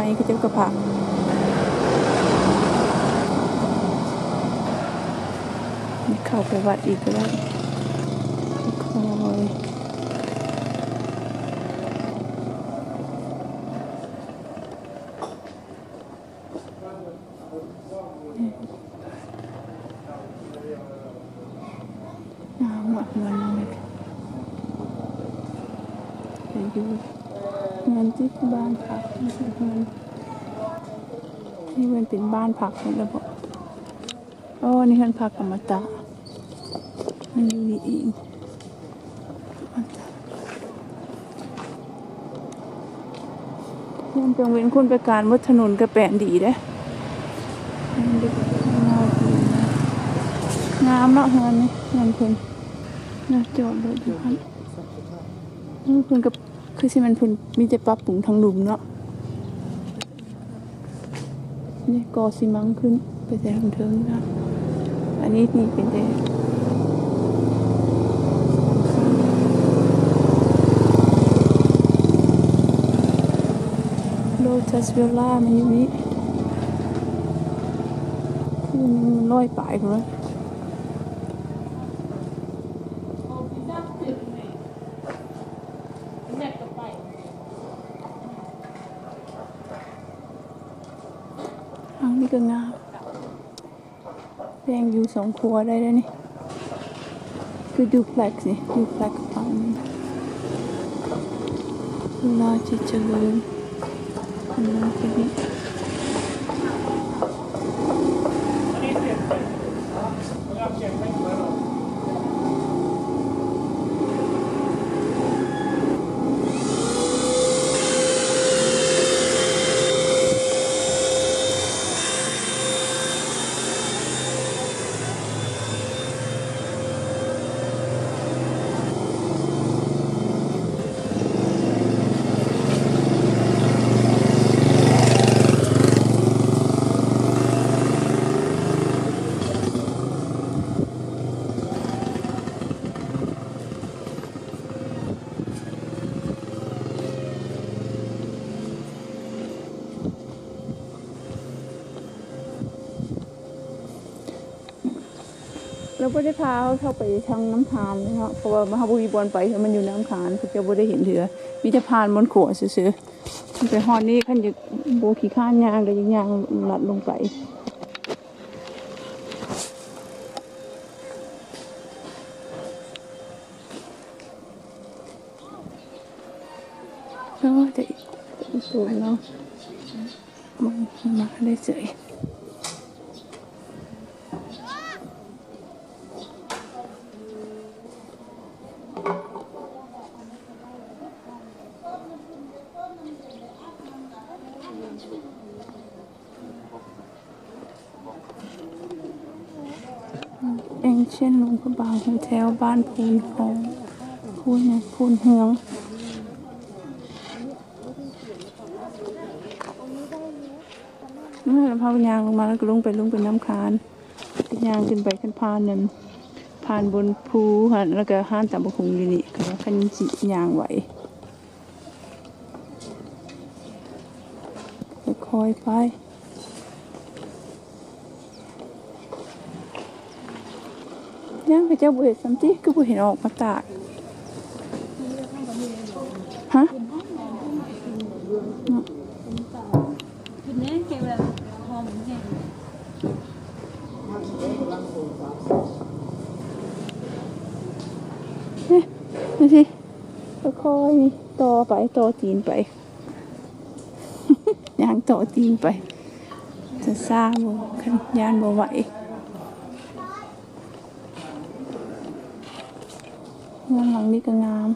ไม้ก็เจ้ากระผักนี่เข้าไปวัดอีกก็ได้คอยงามวัดมันเลยไปดู เงินที่บ้านพักนี่คือเงินนี่มันเป็นบ้านพักของระบบโอ้นี่เงินพักอมตะมันอยู่นี่เองยังเป็นเว้นคุณไปการวัดถนนกระแปนดีเด้งามงามเนาะเงินนี่เงินคุณน่าจอดรถอยู่คันอืมเพิ่นกับ คือสิมันพิ่นมีแต่ปรับปรุงทางหลุมเนาะนี่ก่อซีมังขึ้นไปแต่ทางเทิงนะอันนี้นี่เป็นแต่โลทัสเวลล่ามันอยู่นี่มันลอยปลายกันแล้ว ก็งามแดงอยู่สองครัวได้แล้วนี่ คือดูแปลกสิดูแปลกฟังนี้น่าจะเจริญอันนั้นก็นี่าไม่ได้พาเขาเข้าไปทางน้ำทานนะครับเพราะว่ามาบุรีบอลไปมันอยู่น้ำขานเขาจะไม่ได้เห็นเถือมีแต่พานบนขวดซื้อๆไปหอดนี่ขันจะโบขี่ข้านยางเลยยังยางหลัดลงไปโอ้แต่อีสูงเนาะมันมาได้เฉย เช่นหลวงพระบางโฮเทลบ้านพูนทองพูนเนี่ยพูนเฮืองเมื่อพายางลงมาแล้วก็ลงไปลงไปน้ำคานก็ยางขึ้นไปขึ้นพานนั่นพานบนภูหันแล้วก็ห้านตำบกคุงอยู่นี่ก็ขันจิยางไหวคอยไป ย่างพระเจ้าบุเห็นสัมติก็บุเห็นออกมาตากฮะคือเน้นเก็บแบบหอมแห้งนี่ดูสิค่อยๆนี่ต่อไปต่อตีนไปย่างต่อตีนไปจะซาบ่ขันยานบ่ไหว งานหลังนี้ก็งาม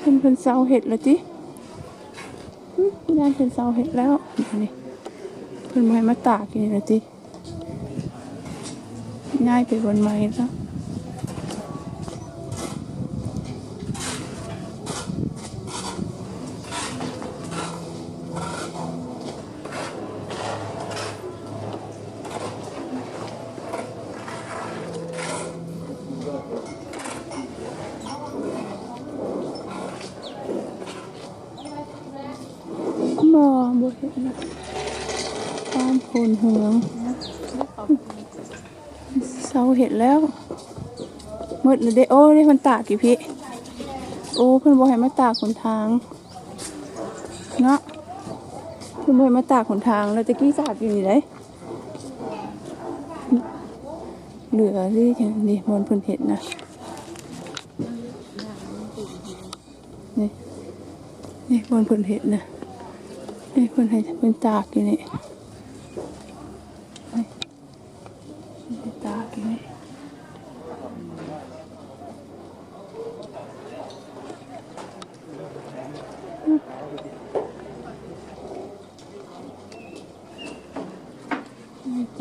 เพิ่นเพิ่นเซาเห็ดแล้วจิ ยายเห็นเสาเห็นแล้วนี่เพิ่นมาให้มาตากอยู่นี่แล้วจิง่ายไปบนไม้แล้วบ่บ่เห็นนะ ความโผนเหืองเสาเห็นแล้วมืดเลยเด้โอ้ได้มันตากกี่พี่โอ้เพิ่อนบอกให้มาตากหนทางเนาะเพิ่อนบอกให้มาตากหนทางแล้วตะกี้ตากอยู่นี่เลยเหลือที่นี่มนเพิ่นเห็นนะนี่นี่มนเพิ่นเห็นนะ นี่เพิ่นให้เพิ่นตากอยู่นี่นี่เป็นจากอยู่นี่